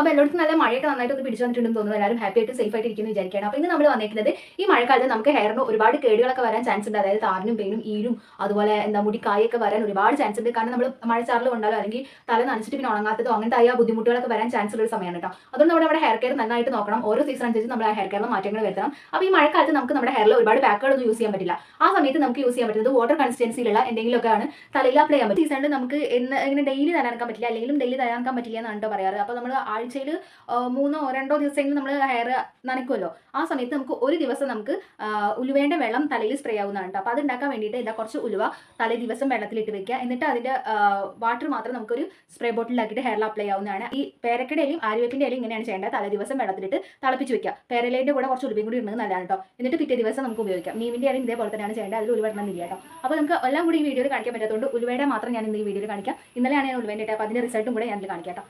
അപ്പോൾ എല്ലായിടത്തും നല്ല മഴയൊക്കെ നന്നായിട്ട് ഒന്ന് പിടിച്ചു വന്നിട്ടുണ്ടെന്ന് തോന്നുന്നു. എല്ലാവരും ഹാപ്പി ആയിട്ട് സേഫ് ആയിട്ട് ഇരിക്കുന്നു വിചാരിക്കുകയാണ്. അപ്പോൾ ഇന്ന് നമ്മൾ വന്നിരിക്കുന്നത് ഈ മഴക്കാലത്ത് നമുക്ക് ഹെയറിന് ഒരുപാട് കേടുകളൊക്കെ വരാൻ ചാൻസ് ഉണ്ട്. അതായത് താരനും പെയിനും ഈരും അതുപോലെ എന്താ മുടി കായൊക്കെ വരാൻ ഒരുപാട് ചാൻസ് ഉണ്ട്. കാരണം നമ്മൾ മഴ ചാറിൽ കൊണ്ടാലോ അല്ലെങ്കിൽ തല നനച്ചിട്ട് പിന്നെ ഉണങ്ങാത്തതോ അങ്ങനത്തെ ആയ ബുദ്ധിമുട്ടുകളൊക്കെ വരാൻ ചാൻസ് ഉള്ള സമയമാണ് കേട്ടോ. അതുകൊണ്ട് നമ്മുടെ നമ്മുടെ ഹെയർ കെയർ നന്നായിട്ട് നോക്കണം. ഓരോ സീസൺ അനുസരിച്ച് നമ്മൾ ആ ഹെയർ കെയറിൽ മാറ്റങ്ങൾ വരുത്തണം. അപ്പോൾ ഈ മഴക്കാലത്ത് നമുക്ക് നമ്മുടെ ഹെയറിൽ ഒരുപാട് പാക്കുകളൊന്നും യൂസ് ചെയ്യാൻ പറ്റില്ല. ആ സമയത്ത് നമുക്ക് യൂസ് ചെയ്യാൻ പറ്റുന്നത് വാട്ടർ കൺസിസ്റ്റൻസിയിലുള്ള എന്തെങ്കിലുമൊക്കെയാണ് തലയിൽ അപ്ലൈ ചെയ്യാൻ പറ്റും. സീസണിൽ നമുക്ക് എന്ന് ഇങ്ങനെ ഡെയിലി നനക്കാൻ പറ്റില്ല. അല്ലെങ്കിലും ഡെയിലി നനക്കാൻ പറ്റില്ല എന്നാണ് കേട്ടോ പറയാറ്. അപ്പോൾ നമ്മൾ ആഴ്ചയിൽ മൂന്നോ രണ്ടോ ദിവസമെങ്കിലും നമ്മൾ ഹെയർ നനയ്ക്കുമല്ലോ. ആ സമയത്ത് നമുക്ക് ഒരു ദിവസം നമുക്ക് ഉലുവേന്റെ വെള്ളം തലയിൽ സ്പ്രേ ആവുന്നതാണ് അപ്പോൾ അത് ഉണ്ടാക്കാൻ വേണ്ടിയിട്ട് ഇതാ കുറച്ച് ഉലുവ തലേ ദിവസം വെള്ളത്തിലിട്ട് വെക്കുക. എന്നിട്ട് അതിന്റെ വാട്ടർ മാത്രം നമുക്കൊരു സ്പ്രേ ബോട്ടിലാക്കിയിട്ട് ഹെയറിൽ അപ്ലൈ ആവുന്നതാണ്. ഈ പേരക്കടയിലും ആര്യവേപ്പിന്റെ ഇലയും ഇങ്ങനെയാണ് ചെയ്യേണ്ടത്. തലേ ദിവസം വെള്ളത്തിലിട്ട് തിളപ്പിച്ച് വെക്കുക. പേരലയുടെ കൂടെ കുറച്ച് ഉലുവയും കൂടി ഇടുന്നത് നല്ലതാണ് കേട്ടോ എന്നിട്ട് പിറ്റേ ദിവസം നമുക്ക് ഉപയോഗിക്കാം. നീമിന്റെ ഇലയും ഇതേപോലെ തന്നെയാണ് ചെയ്യേണ്ടത്. അതിൽ ഉലുവ ഇടണം എന്നില്ല കേട്ടോ അപ്പോൾ നമുക്ക് എല്ലാം കൂടി ഈ വീഡിയോയിൽ കാണിക്കാൻ പറ്റാത്തതുകൊണ്ട് ഉലുവയുടെ മാത്രം ഞാൻ ഇന്ന് ഈ വീഡിയോയിൽ കാണിക്കാം. ഇന്നലെയാണ് ഞാൻ ഉലുവേന്റെ അപ്പോൾ അതിന്റെ റിസൾട്ടും കൂടെ ഞാനിത് കാണിക്കാം